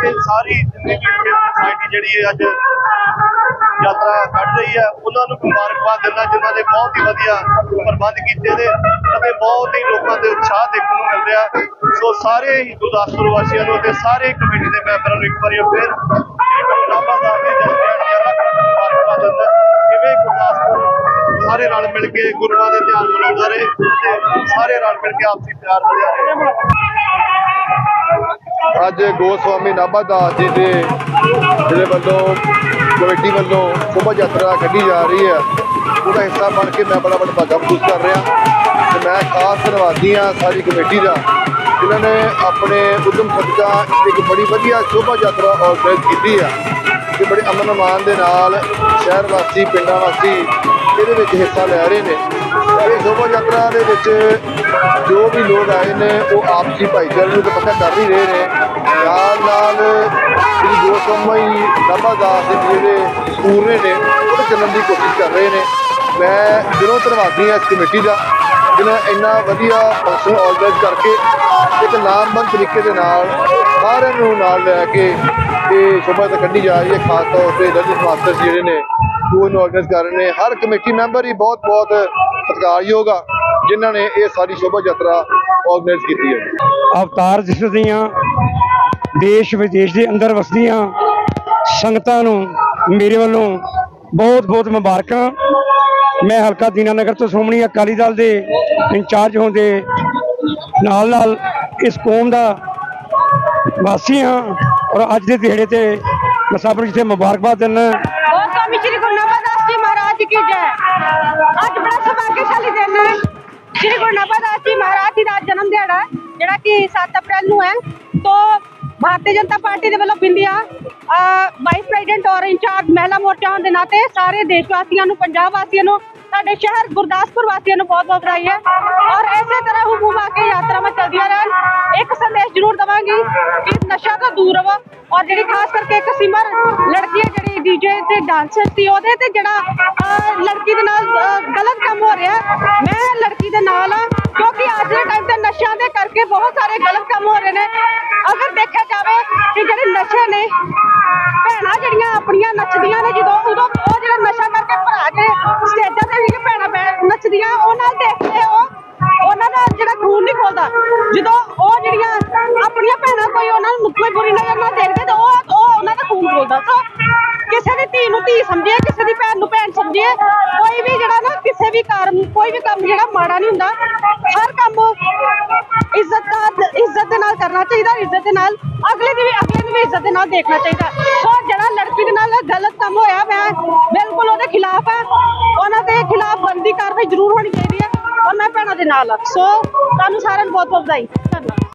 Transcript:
ਤੇ ਸਾਰੀ ਜਿੰਨੀ ਵੀ ਸੋਸਾਇਟੀ ਜਿਹੜੀ ਹੈ ਅੱਜ ਯਾਤਰਾ ਕੱਢ ਰਹੀ ਹੈ, ਉਹਨਾਂ ਨੂੰ ਮੁਬਾਰਕਬਾਦ ਦਿੰਦਾ, ਜਿਨ੍ਹਾਂ ਨੇ ਬਹੁਤ ਹੀ ਵਧੀਆ ਪ੍ਰਬੰਧ ਕੀਤੇ ਨੇ, ਅਤੇ ਬਹੁਤ ਹੀ ਲੋਕਾਂ ਦੇ ਉਤਸ਼ਾਹ ਦੇਖਣ ਨੂੰ ਮਿਲ ਰਿਹਾ ਸੋ ਸਾਰੇ ਹੀ ਗੁਰਦਾਸਪੁਰ ਵਾਸੀਆਂ ਨੂੰ ਤੇ ਸਾਰੇ ਕਮੇਟੀ ਦੇ ਮੈਂਬਰਾਂ ਨੂੰ ਇੱਕ ਵਾਰੀ ਫਿਰ ਨਾਭਾ ਦਾ ਦੇ ਜਨਤਾ ਮੁਬਾਰਕਬਾਦ ਦਿੰਦਾ ਕਿਵੇਂ ਗੁਰਦਾਸਪੁਰ ਸਾਰੇ ਰਲ ਮਿਲ ਕੇ ਗੁਰੂਆਂ ਦੇ ਧਿਆਨ ਮਨਾਉਂਦਾ ਰਹੇ, ਅਤੇ ਸਾਰੇ ਰਲ ਮਿਲ ਕੇ ਆਪਸੀ ਪਿਆਰ ਵਧਿਆ ਰਹੇ। ਅੱਜ ਗੋਸਵਾਮੀ ਨਾਭਾ ਦਾਸ ਜੀ ਦੇ ਜਿਹੜੇ ਵੱਲੋਂ, ਕਮੇਟੀ ਵੱਲੋਂ ਸ਼ੋਭਾ ਯਾਤਰਾ ਕੱਢੀ ਜਾ ਰਹੀ ਹੈ। ਉਹਦਾ ਹਿੱਸਾ ਬਣ ਕੇ ਮੈਂ ਬੜਾ ਵੱਡਾ ਮਹਿਸੂਸ ਕਰ ਰਿਹਾ। ਤੇ ਮੈਂ ਖਾਸ ਧੰਨਵਾਦੀ ਹਾਂ ਸਾਰੀ ਕਮੇਟੀ ਦਾ, ਜਿਨ੍ਹਾਂ ਨੇ ਆਪਣੇ ਉਦਮ ਸਦਕਾ ਇੱਕ ਬੜੀ ਵਧੀਆ ਸ਼ੋਭਾ ਯਾਤਰਾ ਆਰਗੇਨਾਈਜ਼ ਕੀਤੀ ਹੈ ਤੇ ਬੜੇ ਅਮਨ ਅਮਾਨ ਦੇ ਨਾਲ ਸ਼ਹਿਰ ਵਾਸੀ, ਪਿੰਡਾਂ ਵਾਸੀ, ਇਹਦੇ ਵਿੱਚ ਹਿੱਸਾ ਲੈ ਰਹੇ ਨੇ। ਇਹ ਸ਼ੋਭਾ ਯਾਤਰਾ ਦੇ ਵਿੱਚ ਜੋ ਵੀ ਲੋਕ ਆਏ ਨੇ, ਉਹ ਆਪਸੀ ਭਾਈਚਾਰੇ ਨੂੰ ਤਾਂ ਪੱਕਾ ਕਰ ਹੀ ਰਹੇ ਨੇ। ਨਾਲ ਨਾਲ ਜਿਹੜੀ ਗੋਸਵਾਮੀ ਨਾਭਾ ਦਾਸ ਦੇ ਜਿਹੜੇ ਪੂਰੇ ਨੇ, ਉਹ ਚੱਲਣ ਦੀ ਕੋਸ਼ਿਸ਼ ਕਰ ਰਹੇ ਨੇ। ਮੈਂ ਦਿਲੋਂ ਧੰਨਵਾਦੀ ਹਾਂ ਇਸ ਕਮੇਟੀ ਦਾ। ਜਿਹਨੇ ਇੰਨਾ ਵਧੀਆ ਫੰਕਸ਼ਨ ਆਰਗੇਨਾਈਜ਼ ਕਰਕੇ ਇੱਕ ਨਾਮਬੰਦ ਤਰੀਕੇ ਦੇ ਨਾਲ ਸਾਰਿਆਂ ਨੂੰ ਨਾਲ ਲੈ ਕੇ ਇਹ ਸ਼ੋਭਾ ਤਾਂ ਕੱਢੀ ਜਾ ਰਹੀ ਹੈ, ਖਾਸ ਤੌਰ ਤੇ ਰਜਿਸ ਮਾਸਟਰ ਜਿਹੜੇ ਨੇ, ਉਹ ਇਹਨੂੰ ਆਰਗੇਨਾਈਜ਼ ਕਰ ਰਹੇ ਨੇ। ਹਰ ਕਮੇਟੀ ਮੈਂਬਰ ਹੀ ਬਹੁਤ ਬਹੁਤ ਸਤਿਕਾਰਯੋਗ ਆ, ਜਿਨ੍ਹਾਂ ਨੇ ਇਹ ਸਾਰੀ ਸ਼ੋਭਾ ਯਾਤਰਾ ਆਰਗੇਨਾਈਜ਼ ਕੀਤੀ ਹੈ। ਅਵਤਾਰ ਜਿਸ ਦੀਆਂ ਦੇਸ਼ ਵਿਦੇਸ਼ ਦੇ ਅੰਦਰ ਵਸਦੀਆਂ ਸੰਗਤਾਂ ਨੂੰ ਮੇਰੇ ਵੱਲੋਂ ਬਹੁਤ ਬਹੁਤ ਮੁਬਾਰਕਾਂ। ਮੈਂ ਹਲਕਾ ਦੀਨਾ ਨਗਰ ਤੋਂ ਸ਼੍ਰੋਮਣੀ ਅਕਾਲੀ ਦਲ ਦੇ ਇੰਚਾਰਜ ਹੋਣ ਦੇ ਨਾਲ ਨਾਲ ਇਸ ਕੌਮ ਦਾ ਵਾਸੀ ਹਾਂ ਔਰ ਅੱਜ ਦੇ ਦਿਹਾੜੇ ਤੇ ਮਸਾਫਰ ਜਿੱਥੇ ਮੁਬਾਰਕਬਾਦ ਦਿੰਨਾ ਬਹੁਤ ਕਮੀ ਸ਼੍ਰੀ ਗੁਰੂ ਨਾਨਕ ਦੇਵ ਜੀ ਮਹਾਰਾਜ ਕੀ ਜੈ। ਅੱਜ ਬੜਾ ਸੁਭਾਗਸ਼ਾਲੀ ਦਿਨ ਹੈ। ਸ਼੍ਰੀ ਗੁਰੂ ਨਾਨਕ ਦੇਵ ਜੀ ਮਹਾਰਾਜ ਜੀ ਦਾ ਜਨਮ ਦਿਹਾੜਾ ਜਿਹੜਾ ਕਿ 7 ਅਪ੍ਰੈਲ ਨੂੰ ਹੈ। ਤੋਂ ਭਾਰਤੀ ਜਨਤਾ ਪਾਰਟੀ ਦੇ ਵੱਲੋਂ ਬਿੰਦੀਆਂ ਪ੍ਰੈਜ਼ੀਡੈਂਟ ਔਰ ਇੰਚਾਰਜ ਮਹਿਲਾ ਮੋਰਚਾ ਹੋਣ ਦੇ ਨਾਤੇ ਸਾਰੇ ਦੇਸ਼ ਵਾਸੀਆਂ ਨੂੰ, ਪੰਜਾਬ ਵਾਸੀਆਂ ਨੂੰ, ਸਾਡੇ ਸ਼ਹਿਰ ਗੁਰਦਾਸਪੁਰ ਵਾਸੀਆਂ ਨੂੰ ਬਹੁਤ ਬਹੁਤ ਵਧਾਈ ਹੈ। ਔਰ ਇਸੇ ਤਰ੍ਹਾਂ ਹੁਕੂਮਾ ਕੇ ਯਾਤਰਾਵਾਂ ਚੱਲਦੀਆਂ ਰਹਿਣ। ਇੱਕ ਸੰਦੇਸ਼ ਜ਼ਰੂਰ ਦਵਾਂਗੀ ਕਿ ਨਸ਼ਾ ਤੋਂ ਦੂਰ ਰਹੋ ਔਰ ਜਿਹੜੀ ਖਾਸ ਕਰਕੇ ਇੱਕ ਸਿਮਰ ਲੜਕੀ ਹੈ, ਜਿਹੜੀ ਡੀਜੇ ਤੇ ਡਾਂਸਰ ਸੀ, ਉਹਦੇ ਤੇ ਜਿਹੜਾ ਲੜਕੀ ਦੇ ਨਾਲ ਗਲਤ ਕੰਮ ਹੋ ਰਿਹਾ ਮੈਂ ਲੜਕੀ ਦੇ ਨਾਲ ਆ ਕਿਉਂਕਿ ਅੱਜ ਦੇ ਟਾਈਮ ਤੇ ਨਸ਼ਿਆਂ ਦੇ ਕਰਕੇ ਬਹੁਤ ਸਾਰੇ ਗਲਤ ਕੰਮ ਹੋ ਰਹੇ ਨੇ। ਅਗਰ ਦੇਖਿਆ ਜਾਵੇ ਕਿ ਜਿਹੜੇ ਨਸ਼ੇ ਨੇ, ਭੈਣਾਂ ਜਿਹੜੀਆਂ ਆਪਣੀਆਂ ਨੱਚਦੀਆਂ ਨੇ, ਜਦੋਂ ਉਦੋਂ ਉਹ ਜਿਹੜਾ ਨਸ਼ਾ ਕਰਕੇ ਭਰਾ ਕੇ ਸਟੇਜਾਂ ਤੇ ਵੀ ਭੈਣਾਂ ਨੱਚਦੀਆਂ, ਉਹ ਨਾਲ ਦੇਖ ਕੇ ਉਹ, ਉਹਨਾਂ ਦਾ ਜਿਹੜਾ ਖੂਨ ਨਹੀਂ ਖੋਲਦਾ। ਜਦੋਂ ਉਹ ਜਿਹੜੀਆਂ ਆਪਣੀਆਂ ਭੈਣਾਂ ਕੋਈ ਉਹਨਾਂ ਨੂੰ ਕੋਈ ਬੁਰੀ ਨਜ਼ਰ ਨਾਲ ਦੇਖਦੇ, ਤਾਂ ਉਹ ਉਹ ਉਹਨਾਂ ਦਾ ਖੂਨ ਖੋਲਦਾ। ਸੋ ਕਿਸੇ ਦੀ ਧੀ ਨੂੰ ਧੀ ਸਮਝੇ ਕਿਸੇ ਦੀ ਭੈਣ ਨੂੰ ਭੈਣ ਸਮਝੇ ਕੋਈ ਵੀ ਜਿਹੜਾ ਨਾ ਕਿਸੇ ਵੀ ਕਾਰਨ, ਕੋਈ ਵੀ ਕੰਮ ਜਿਹੜਾ ਮਾੜਾ ਨਹੀਂ ਹੁੰਦਾ, ਹਰ ਕੰਮ ਇੱਜ਼ਤ ਦਾ, ਇੱਜ਼ਤ ਦੇ ਨਾਲ ਕਰਨਾ ਚਾਹੀਦਾ, ਇੱਜ਼ਤ ਦੇ ਨਾਲ ਅਗਲੇ ਦੀ ਵੀ, ਅਗਲੇ ਨੂੰ ਵੀ ਇੱਜ਼ਤ ਦੇ ਨਾਲ ਦੇਖਣਾ ਚਾਹੀਦਾ। ਸੋ ਜਿਹੜਾ ਲੜਕੀ ਦੇ ਨਾਲ ਗਲਤ ਕੰਮ ਹੋਇਆ ਮੈਂ ਬਿਲਕੁਲ ਉਹਦੇ ਖਿਲਾਫ ਆ। ਉਹਨਾਂ ਦੇ ਖਿਲਾਫ ਬੰਦੀ ਕਾਰਵਾਈ ਜ਼ਰੂਰ ਹੋਣੀ ਚਾਹੀਦੀ ਹੈ। ਔਰ ਮੈਂ ਭੈਣਾਂ ਦੇ ਨਾਲ ਸੋ ਤੁਹਾਨੂੰ ਸਾਰਿਆਂ ਨੂੰ ਬਹੁਤ ਬਹੁਤ ਵਧਾਈ। ਧੰਨਵਾਦ।